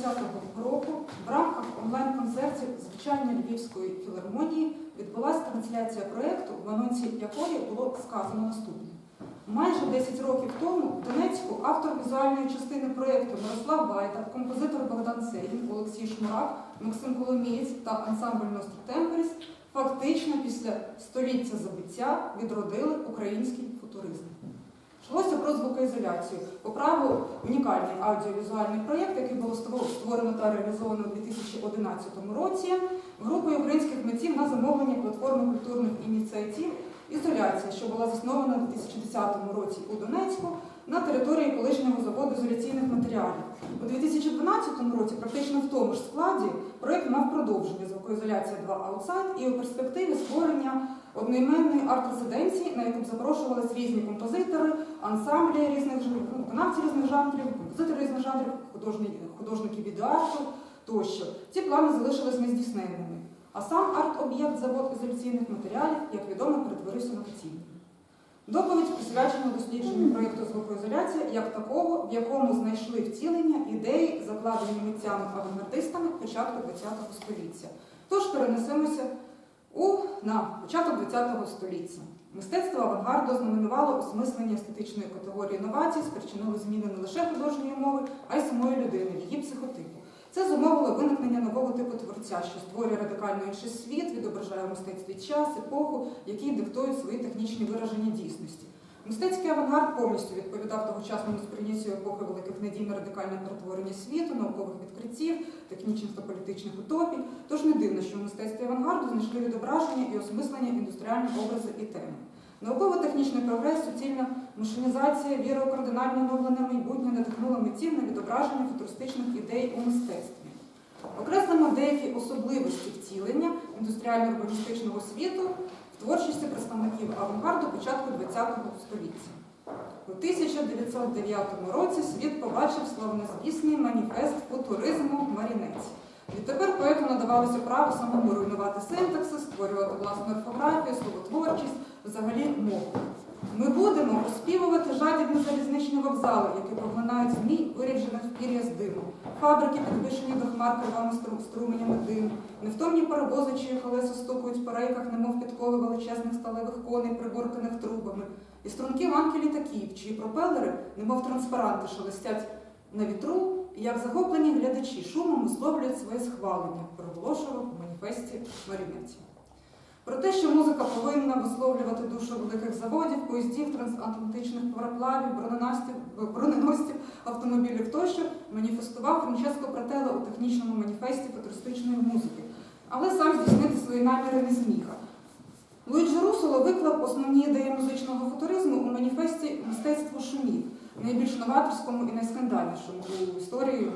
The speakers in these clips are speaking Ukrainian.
2020 року в рамках онлайн-концертів звучання Львівської філармонії відбулася трансляція проєкту, в анонсі якої було сказано наступне. Майже 10 років тому в Донецьку автор візуальної частини проєкту Мирослав Байда, композитор Богдан Сейін, Олексій Шмурак, Максим Коломієць та ансамбль Ностр Темперіс фактично після століття забиття відродили український футуризм. Йшлося про звукоізоляцію. По унікальний аудіовізуальний проєкт, який було створено та реалізовано у 2011 році групою українських митців на замовлення платформи культурних ініціатив Ізоляція, що була заснована у 2010 році у Донецьку на території колишнього заводу ізоляційних матеріалів. У 2012 році, практично в тому ж складі, проєкт мав продовження звукоізоляція 2 аутсайд і у перспективі створення одноіменної арт-резиденції, на яку б запрошувались різні композитори, ансамблі різних жанрів, ну, виконавці різних жанрів, композитори різних жанрів, художники відеоарту тощо. Ці плани залишились нездійсненними. А сам арт-об'єкт завод ізоляційних матеріалів, як відомо, перетворився на доцільний. Доповідь присвячена дослідженню проєкту звукоізоляція як такого, в якому знайшли втілення ідеї, закладені митцями-авангардистами початку ХХ століття. Тож перенесемося у, на початок ХХ століття. Мистецтво авангарду знаменувало осмислення естетичної категорії новацій, спричинило зміни не лише художньої мови, а й самої людини, її психотипу. Це зумовило виникнення нового типу творця, що створює радикально інший світ, відображає в мистецтві час, епоху, який диктують свої технічні вираження дійсності. Мистецький авангард повністю відповідав тогочасному сприйняттю епохи великих надій на радикальне перетворення світу, наукових відкриттів, технічних та політичних утопій. Тож не дивно, що в мистецтві авангарду знайшли відображення і осмислення індустріальні образи і теми. Науково-технічний прогрес, суцільна машинізація, віра у кардинально оновлене майбутнє надихнула митців на відображення футуристичних ідей у мистецтві. Окреслимо деякі особливості втілення індустріально-урбаністичного світу творчості представників авангарду початку ХХ століття. У 1909 році світ побачив славнозвісний маніфест футуризму Марінець. Відтепер поету надавалося право самому руйнувати синтаксис, створювати власну орфографію, словотворчість, взагалі мову. Ми будемо оспівувати жадібні залізничні вокзали, які поглинають змій, виріджених в пір'я з диму, фабрики, підвищені до хмар кривами струменями диму, невтомні паровози, чиї колеса стукають по рейках, немов підкови величезних сталевих коней, приборканих трубами, і струнки ланки літаків, чиї пропелери, немов транспаранти, шелестять на вітру, і як захоплені глядачі шумом висловлюють своє схвалення, проголошував у маніфесті Марінеці. Про те, що музика повинна висловлювати душу великих заводів, поїздів, трансатлантичних пароплавів, броненосців, автомобілів тощо, маніфестував Франческо Брателло у технічному маніфесті футуристичної музики, але сам здійснити свої наміри не зміг. Луїджі Руссоло виклав основні ідеї музичного футуризму у маніфесті мистецтво шумів, найбільш новаторському і найскандальнішому у історії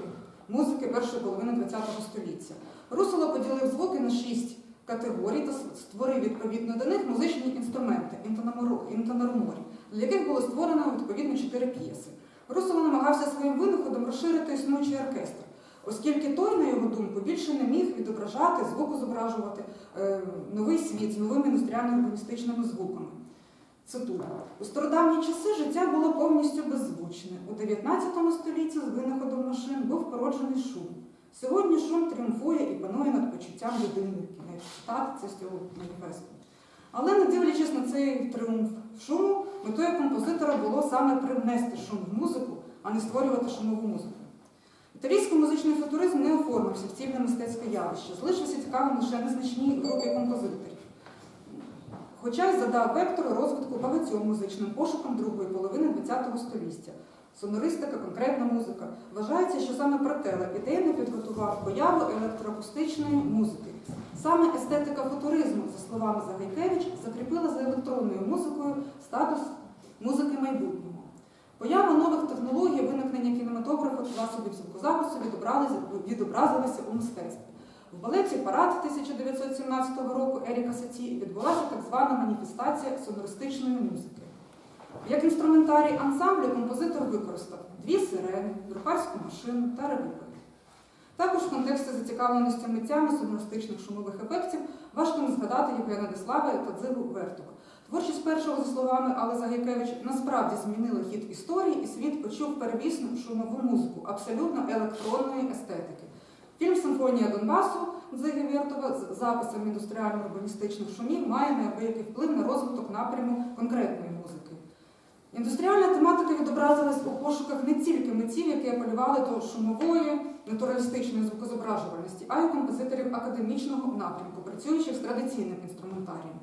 музики першої половини ХХ століття. Руссоло поділив звуки на шість категорій та створив відповідно до них музичні інструменти інтонорморі, для яких було створено відповідно чотири п'єси. Руссоло намагався своїм винаходом розширити існуючий оркестр, оскільки той, на його думку, більше не міг відображати, звукозображувати е, новий світ з новими індустріально-урбаністичними звуками. Цитую. У стародавні часи життя було повністю беззвучне. У 19 столітті з винаходом машин був породжений шум. Сьогодні шум тріумфує і панує над почуттям людини. Кінець цитати це з цього маніфесту. Але не дивлячись на цей тріумф шуму, метою композитора було саме привнести шум в музику, а не створювати шумову музику. Італійський музичний футуризм не оформився в цільне мистецьке явище, залишився цікавим лише незначній групі композиторів. Хоча й задав вектор розвитку багатьом музичним пошукам другої половини ХХ століття. Сонористика, конкретна музика. Вважається, що саме Брателло ідейно підготував появу електроакустичної музики. Саме естетика футуризму, за словами Загайкевич, закріпила за електронною музикою статус музики майбутнього. Поява нових технологій, виникнення кінематографу та засобів звукозапису відобразилися у мистецтві. В балеті Парад 1917 року Еріка Саті відбулася так звана маніфестація сонористичної музики. Як інструментарій ансамблю композитор використав дві сирени, друкарську машину та револьвер. Також в контексті зацікавленості митцями сонористичних шумових ефектів важко не згадати Євгена Деслава та Дзигу Вертук. Творчість першого, за словами Алли Загайкевич, насправді змінила хід історії, і світ почув перевісну шумову музику абсолютно електронної естетики. Фільм Симфонія Донбасу Дзиги Вєртова з записом індустріально-урбаністичних шумів має неабиякий вплив на розвиток напряму конкретної музики. Індустріальна тематика відобразилась у пошуках не тільки митців, які апелювали до шумової, натуралістичної звукозображувальності, а й композиторів академічного напрямку, працюючих з традиційним інструментарієм.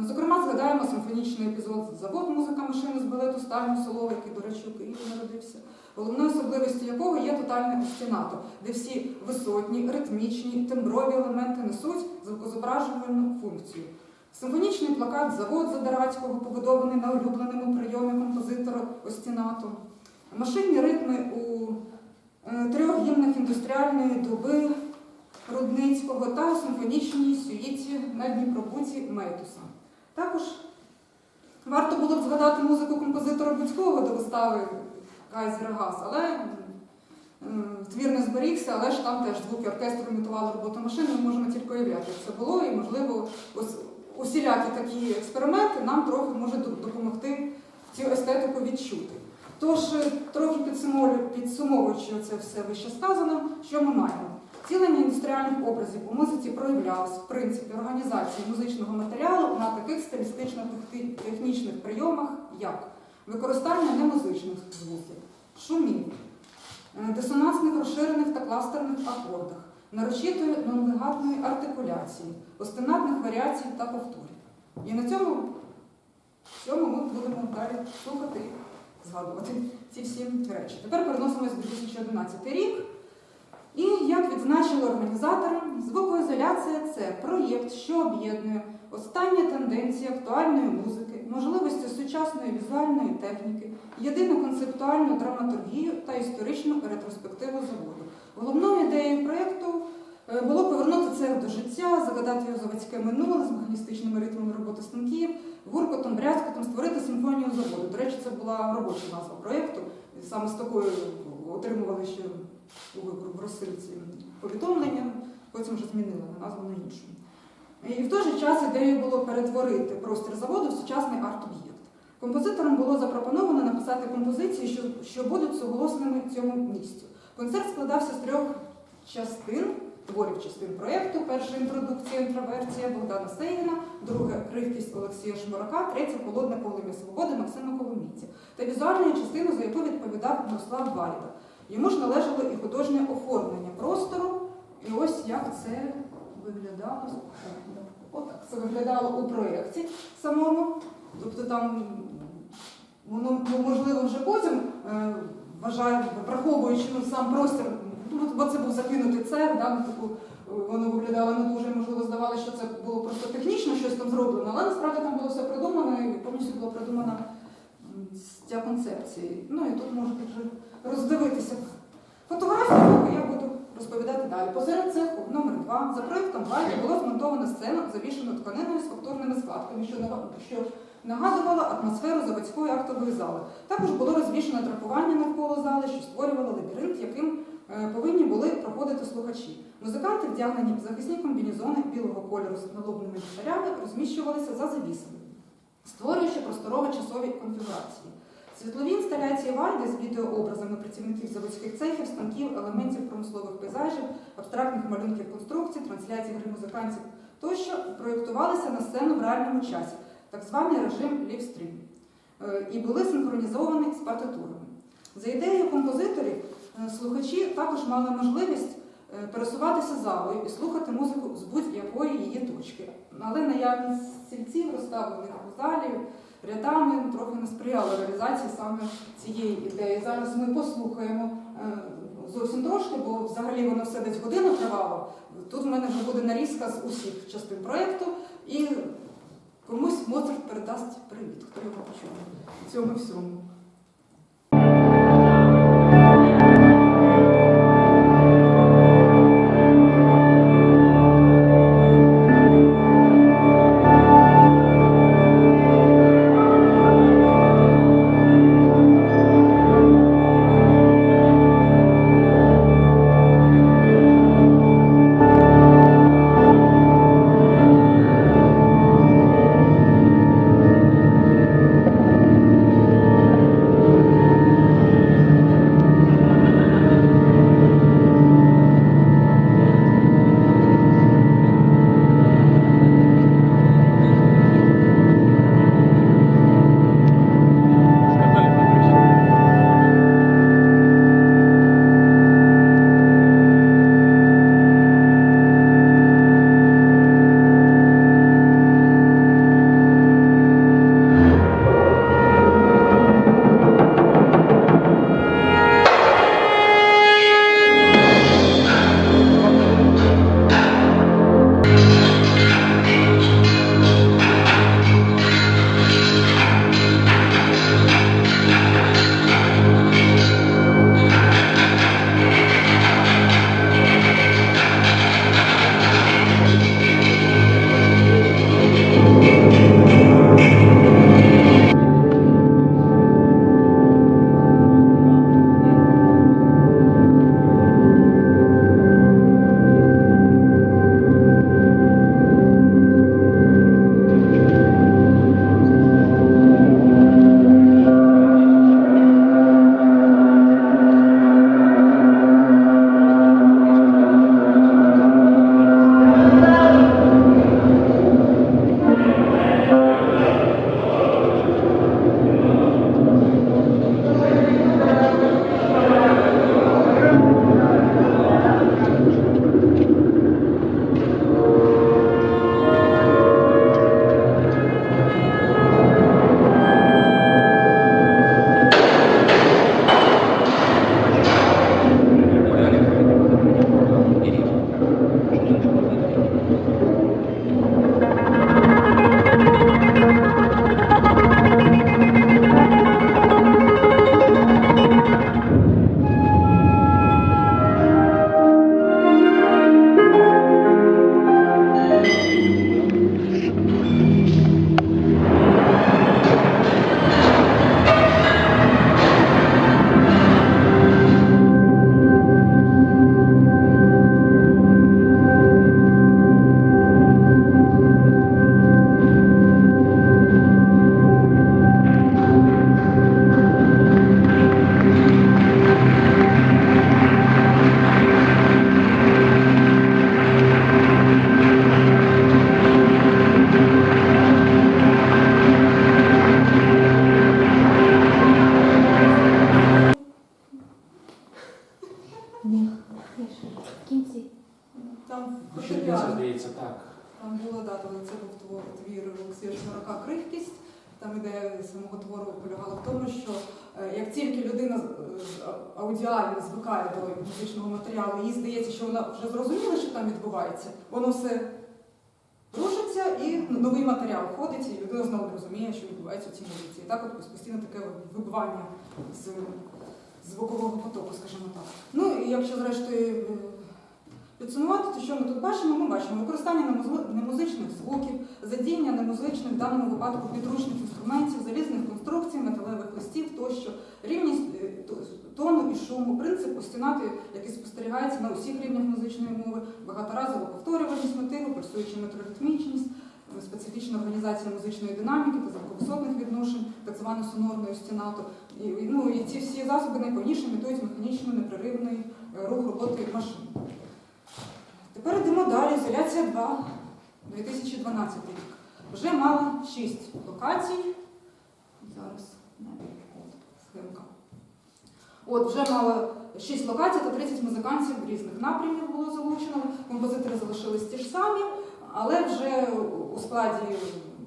Е, Зокрема, згадаємо симфонічний епізод Завод музика машини з балету Стальну село, який, до речі, у Києві народився, головною особливістю якого є тотальне остінато, де всі висотні, ритмічні, темброві елементи несуть звукозображувальну функцію. Симфонічний плакат Завод Задирацького побудований на улюбленому прийомі композитора Остінату. Машинні ритми у е, трьох гімнах індустріальної доби Рудницького та симфонічній сюїті на Дніпробуці Мейтуса. Також варто було б згадати музику композитора Буцького до вистави Кайзера Гас, але твір не зберігся, але ж там теж звуки оркестру імітували роботу машини, ми можемо тільки уявляти, як це було, і, можливо, ось усілякі такі експерименти нам трохи можуть допомогти цю естетику відчути. Тож, е, трохи підсумовуючи це все вище сказано, що ми маємо? Втілення індустріальних образів у музиці проявлялось в принципі організації музичного матеріалу на таких стилістично-технічних прийомах, як використання немузичних звуків, шумів, е, дисонансних розширених та кластерних акордах, нарочитої нонлегатної артикуляції, остинатних варіацій та повторів. І на цьому, цьому ми будемо далі слухати, згадувати ці всі речі. Тепер переносимось в 2011 рік. І як відзначили організатори, звукоізоляція це проєкт, що об'єднує останні тенденції актуальної музики, можливості сучасної візуальної техніки, єдину концептуальну драматургію та історичну ретроспективу заводу. Головною ідеєю проєкту е, було повернути цех до життя, загадати його заводське минуле з механістичними ритмами роботи станків, гуркотом, брязкотом, створити симфонію заводу. До речі, це була робоча назва проєкту. Саме з такою отримували ще у в розсилці повідомлення, потім вже змінили на назву на іншу. І в той же час ідеєю було перетворити простір заводу в сучасний арт-об'єкт. Композиторам було запропоновано написати композиції, що, що будуть суголосними цьому місцю. Концерт складався з трьох частин, творів частин проєкту. Перша інтродукція, інтроверсія Богдана Сейгіна, друга кривкість Олексія Шмурака, третя холодне полум'я свободи Максима Коломійця та візуальну частину, за яку відповідав Мирослав Вальда. Йому ж належало і художнє оформлення простору. І ось як це виглядало. Отак це виглядало у проєкті самому. Тобто там воно ну, можливо вже потім е, вважаю, враховуючи ну, сам простір, ну, бо це був закинутий цех, да, ну, типу, е, воно виглядало не дуже, можливо, здавалося, що це було просто технічно щось там зроблено, але насправді там було все придумано і повністю була придумана ця концепція. Ну і тут можете вже роздивитися фотографію, я буду розповідати далі. Посеред цеху номер 2 за проєктом Вайки було змонтовано сцену, завішену тканиною з фактурними складками, що нага- що нагадувало атмосферу заводської актової зали. Також було розвішено трапування навколо зали, що створювало лабіринт, яким е, повинні були проходити слухачі. Музиканти, вдягнені в захисні комбінезони білого кольору з налобними ліхтарями, розміщувалися за завісами, створюючи просторово-часові конфігурації. Світлові інсталяції Вайди з відеообразами працівників заводських цехів, станків, елементів промислових пейзажів, абстрактних малюнків конструкцій, трансляцій гри музикантів тощо проєктувалися на сцену в реальному часі, так званий режим лівстрім, е, і були синхронізовані з партитурами. За ідеєю композиторів, е, слухачі також мали можливість е, пересуватися залою і слухати музику з будь-якої її точки. Але наявність стільців, розставлених у залі, рядами трохи не сприяла реалізації саме цієї ідеї. Зараз ми послухаємо зовсім трошки, бо взагалі воно все десь годину тривало. Тут в мене вже буде нарізка з усіх частин проєкту, і комусь Моцарт передасть привіт, хто його почув цьому всьому. Там ідея самого твору полягала в тому, що е, як тільки людина е, аудіально звикає до музичного матеріалу, їй здається, що вона вже зрозуміла, що там відбувається, воно все рушиться і новий матеріал входить, і людина знову розуміє, що відбувається в цій музиці. І так от постійно таке вибивання з звукового потоку, скажімо так. Ну і якщо зрештою е, підсумувати, то що ми тут бачимо? Ми бачимо використання немузичних звуків, задіяння немузичних в даному випадку підручних інструментів, залізних конструкцій, металевих листів тощо, рівність е, тону і шуму, принцип остінати, який спостерігається на усіх рівнях музичної мови, багаторазова повторюваність мотиву, пульсуюча метроритмічність, е, специфічна організація музичної динаміки та звуковисотних відношень, так звану сонорну остінату. І, і, ну, і ці всі засоби найповніше імітують механічно непреривний е, рух роботи машин. Тепер йдемо далі. Ізоляція 2, 2012 рік. Вже мала 6 локацій. Зараз схемка. От, вже мала 6 локацій та 30 музикантів різних напрямів було залучено. Композитори залишились ті ж самі, але вже у складі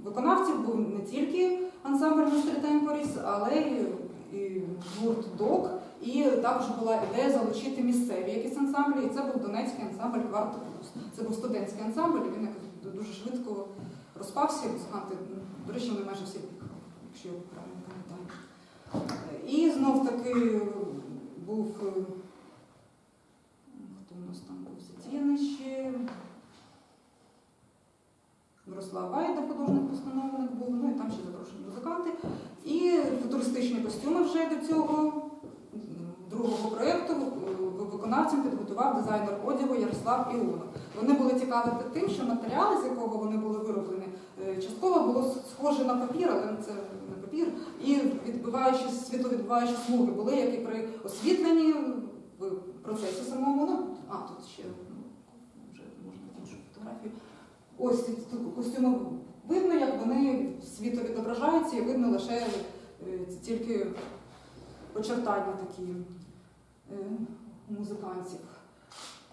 виконавців був не тільки ансамбль Mystery Temporis, але й гурт ДОК. І також була ідея залучити місцеві якісь ансамблі, і це був Донецький ансамбль Кварта Плюс. Це був студентський ансамбль, він дуже швидко розпався. Музиканти, до речі, вони майже всі поїхали, якщо я правильно пам'ятаю. І знов таки був хто у нас там був задіяний ще. Мирослав Байда, художник-постановник був, ну і там ще запрошені музиканти. І футуристичні костюми вже до цього м, другого проєкту виконавцям підготував дизайнер одягу Ярослав Іонов. Вони були цікаві тим, що матеріали, з якого вони були вироблені, е, частково було схоже на папір, але це не папір. І відбиваючи світловідбиваючі смуги були, як і при освітленні в процесі самому. Ну, а тут ще ну, вже можна іншу фотографію. Ось костюми видно, як вони світло відображаються, і видно лише е, тільки очертання такі е, музикантів.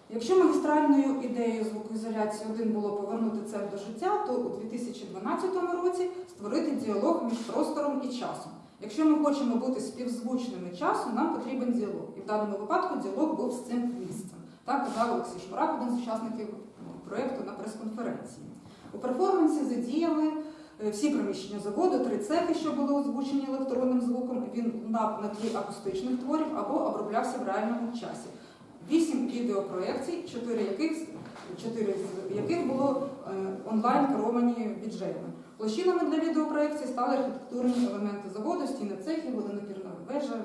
Якщо магістральною ідеєю звукоізоляції один було повернути це до життя, то у 2012 році створити діалог між простором і часом. Якщо ми хочемо бути співзвучними часу, нам потрібен діалог. І в даному випадку діалог був з цим місцем. Так казав Олексій Шмурак, один з учасників ну, проєкту на прес-конференції. У перформансі задіяли всі приміщення заводу, три цехи, що були озвучені електронним звуком. Він лунав на тлі акустичних творів або оброблявся в реальному часі. Вісім відеопроєкцій, чотири яких, чотири з яких було е, онлайн керовані віджеями. Площинами для відеопроєкцій стали архітектурні елементи заводу, стіни цехів, водонапірна вежа,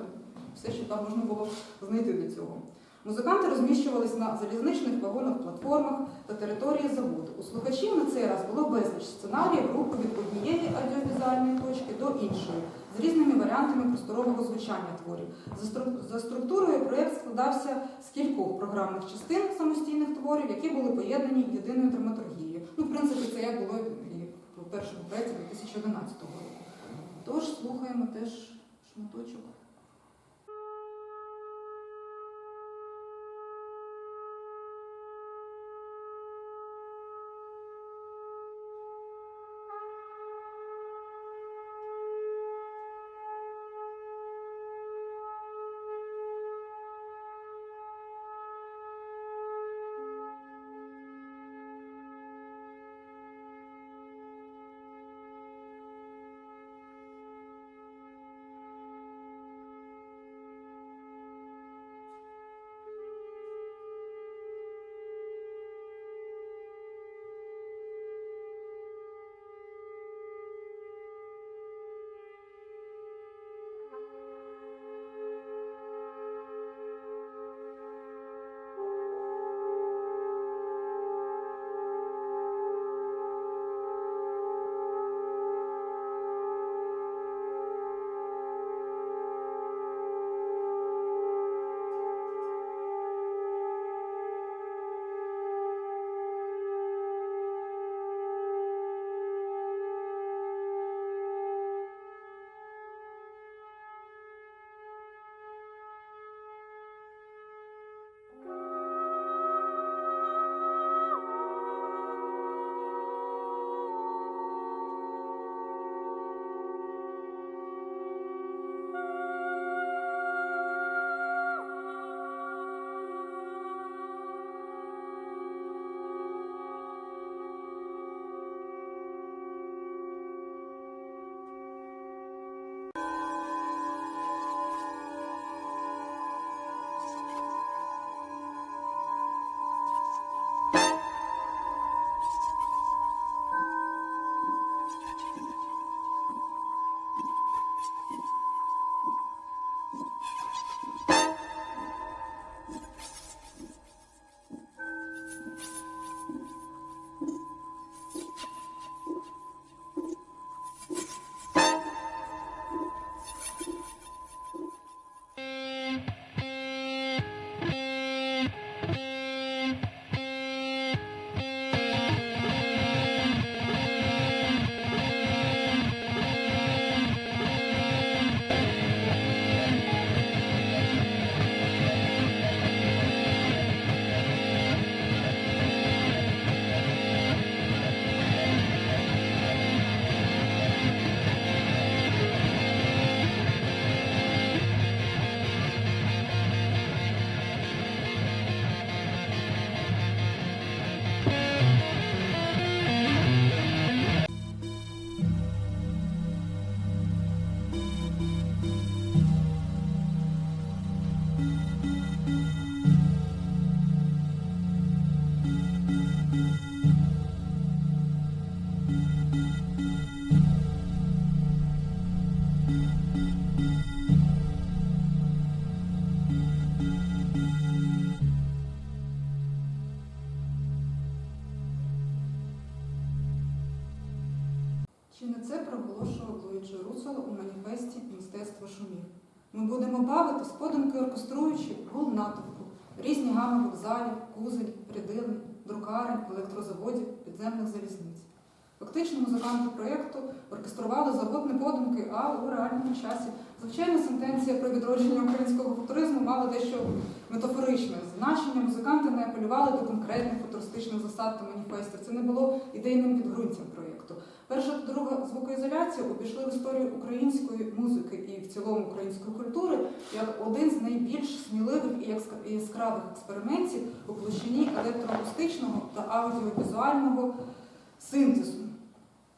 все, що там можна було знайти до цього. Музиканти розміщувались на залізничних вагонах, платформах та території заводу. У слухачів на цей раз було безліч сценаріїв руху від однієї аудіовізуальної точки до іншої, з різними варіантами просторового звучання творів. За, стру- структурою проєкт складався з кількох програмних частин самостійних творів, які були поєднані єдиною драматургією. Ну, в принципі, це як було і в першому проєкті 2011 року. Тож слухаємо теж шматочок. Луїджі Руссело у маніфесті Мистецтво шумів. Ми будемо бавити з оркеструючи гул натовпу, різні гами вокзалів, кузель, рядилень, друкарень, електрозаводів, підземних залізниць. Фактично музиканти проєкту оркестрували не подумки, а у реальному часі. Звичайно, сентенція про відродження українського футуризму мала дещо метафоричне значення. Музиканти не апелювали до конкретних футуристичних засад та маніфестів. Це не було ідейним підґрунтям проєкту. Перша та друга звукоізоляція увійшли в історію української музики і в цілому української культури як один з найбільш сміливих і яскравих експериментів у площині електроакустичного та аудіовізуального синтезу.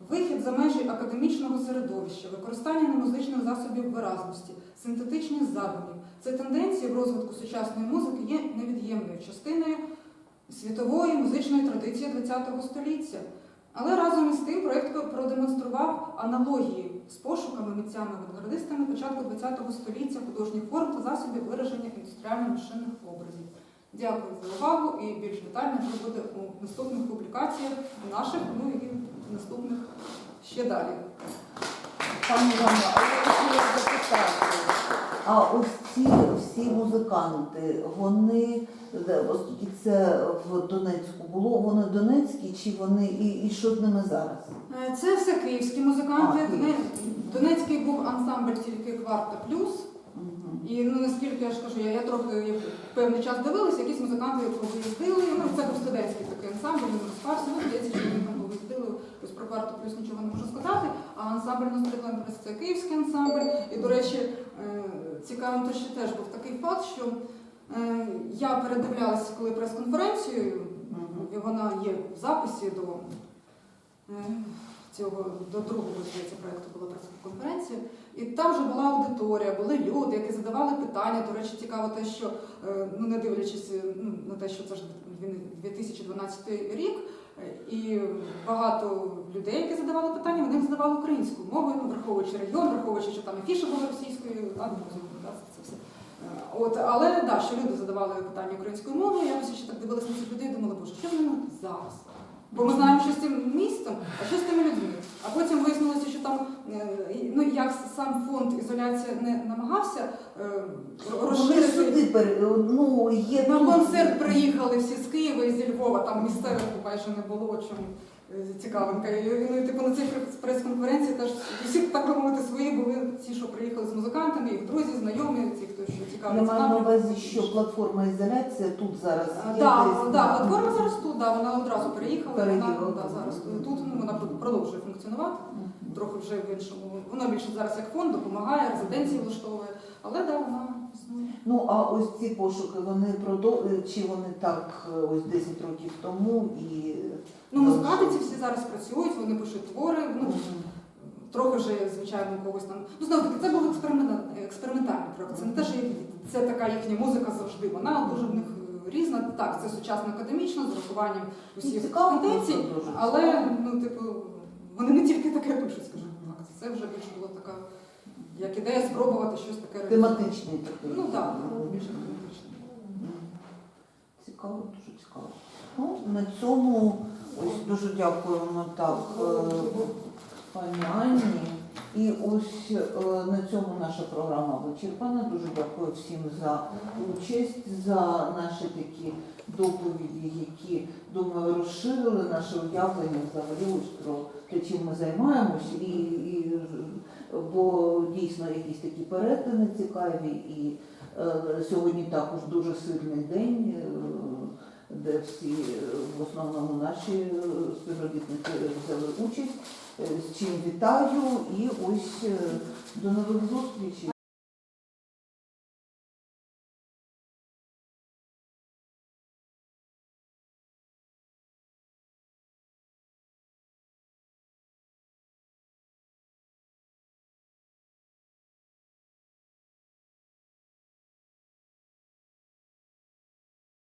Вихід за межі академічного середовища, використання немузичних засобів виразності, синтетичних задумів. Це тенденції в розвитку сучасної музики є невід'ємною частиною світової музичної традиції ХХ століття. Але разом із тим проєкт продемонстрував аналогії з пошуками митцями-авангардистами початку ХХ століття художніх форм та засобів вираження індустріально-машинних образів. Дякую за увагу і більш детально вже буде у наступних публікаціях наших, ну і наступних ще далі. Пані Івано, а я хотіла запитати, а ось ці всі музиканти, вони, оскільки це в Донецьку було, вони донецькі чи вони, і, і що з ними зараз? Е, Це все київські музиканти. А, київські. Донецький був ансамбль тільки кварта плюс. І ну наскільки я ж кажу, я, я трохи як певний час дивилася, якісь музиканти повиїздили. Ну це був студентський такий ансамбль, він розпався. Ну, здається, що вони там повиїздили. Ось про кварту плюс нічого не можу сказати. А ансамбль Нострілендрес це київський ансамбль. І, до речі, е, цікавим то ще теж був такий факт, що е, я передивлялася, коли прес-конференцію, і вона є в записі до е, цього до другого здається, проєкту була прес-конференція. І там вже була аудиторія, були люди, які задавали питання. До речі, цікаво те, що е, ну не дивлячись е, ну, на те, що це ж він 2012 рік, е, і багато людей, які задавали питання, вони задавали українською мовою, ну, враховуючи регіон, враховуючи, що там афіша була російською, там да, це все. Е, От, але да, що люди задавали питання українською мовою, я ось ще так дивилася на цих людей і думала, боже, що вони зараз? Бо ми знаємо, що з цим містом, а що з тими людьми. А потім вияснилося, що там е, ну як сам фонд ізоляція не намагався е, розширити. ну, є На концерт приїхали всі з Києва і зі Львова, там місцевих майже не було, чому цікавинка. І, ну, типу, на цій прес- прес-конференції теж всі, так би мовити, свої були ті, що приїхали з музикантами, їх друзі, знайомі, ті, хто що Я цікавиться. маю на увазі, що платформа ізоляція тут зараз є. Да, да, платформа зараз тут, да, вона одразу переїхала, вона да, зараз тут ну, вона продовжує функціонувати. Трохи вже в іншому. Вона більше зараз як фонд допомагає, резиденції влаштовує, але да, вона. Ну а ось ці пошуки, вони продовжують, чи вони так е, ось 10 років тому і. Ну, музиканти всі зараз працюють, вони пишуть твори. Ну, трохи вже, звичайно, когось там. Ну, знову таки, це був експеримент, експериментальний проект. Це не те, що це така їхня музика завжди. Вона дуже в них е, різна. Так, це сучасна академічна, з урахуванням усіх тенденцій, але ну, типу, вони не тільки таке пишуть, скажімо так. Це вже більше була така як ідея спробувати щось таке. Тематичний такий. Ну так, Мгм. більше. Цікаво, дуже цікаво. Ну, на цьому ось дуже дякуємо так е, пані Анні. І ось е, на цьому наша програма вичерпана. Дуже дякую всім за участь, за наші такі доповіді, які думаю розширили наше уявлення взагалі ось про те, чим ми займаємось, і, і бо дійсно якісь такі перетини цікаві. І е, сьогодні також дуже сильний день. е, де всі е, в основному наші співробітники взяли участь. З чим вітаю і ось до нових зустрічей.